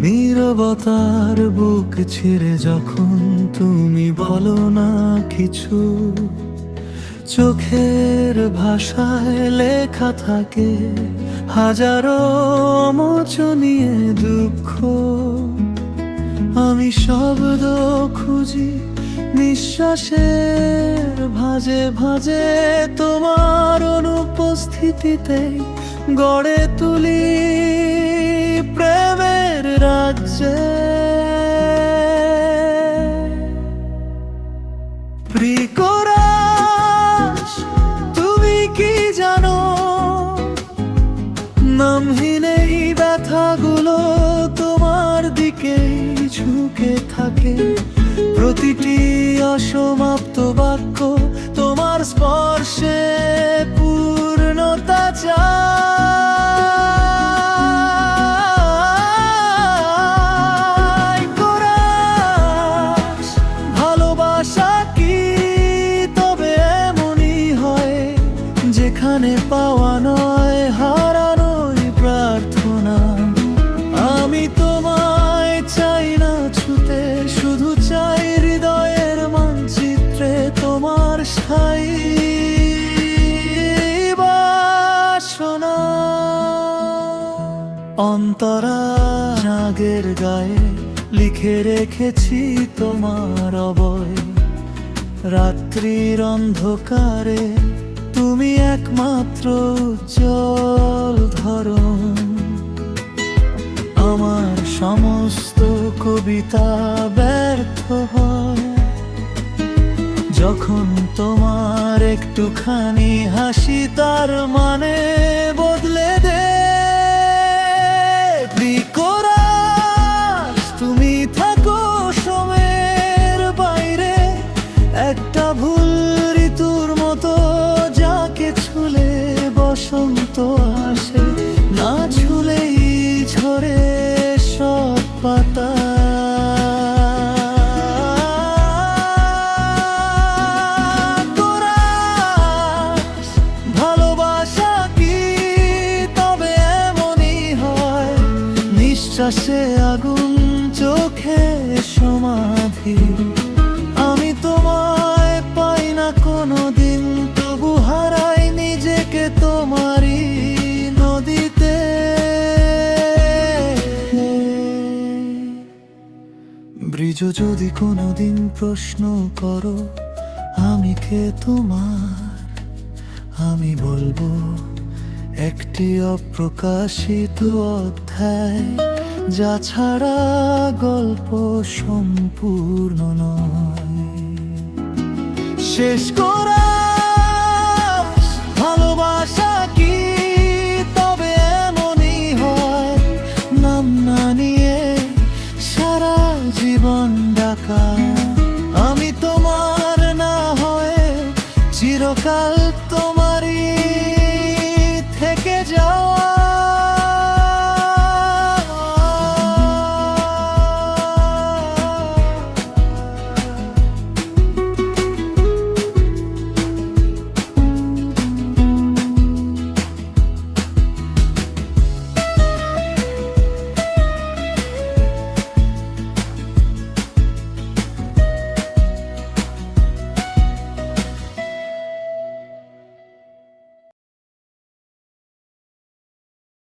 নীরবতার বুক ছেড়ে যখন তুমি বলো না কিছু, চোখের ভাষায় লেখা থাকে হাজারো মোচনীয় দুঃখ। আমি শব্দ খুঁজি নিঃশ্বাসের ভাজে ভাজে তোমার অনুপস্থিতিতে। গড়ে তুলি প্রেমের রাজ্যে। তুমি কি জানো? তোমার ঝুঁকে থাকে। প্রতিটি অসমাপ্ত বাক্য তোমার স্পর্শে পূর্ণতা চায়। অন্তরা নাগের গায়ে লিখে রেখেছি তোমার অবয়। রাত্রির অন্ধকারে তুমি একমাত্র উজ্জ্বল ধরন আমার সমস্ত কবিতা ব্যর্থ হয়। যখন তোমার একটুখানি হাসি তার মানে বদলে দে পাতা। নিঃশ্বাসে আগুন চোখে সমাধি। ব্রিজ যদি কোনোদিন প্রশ্ন করো, আমি কে তোমার? আমি বলব, একটি অপ্রকাশিত অধ্যায়, যা ছাড়া গল্প সম্পূর্ণ নয়। শেষ করা আমি তোমার না হয়ে চিরকাল তোমারই থেকে যাও।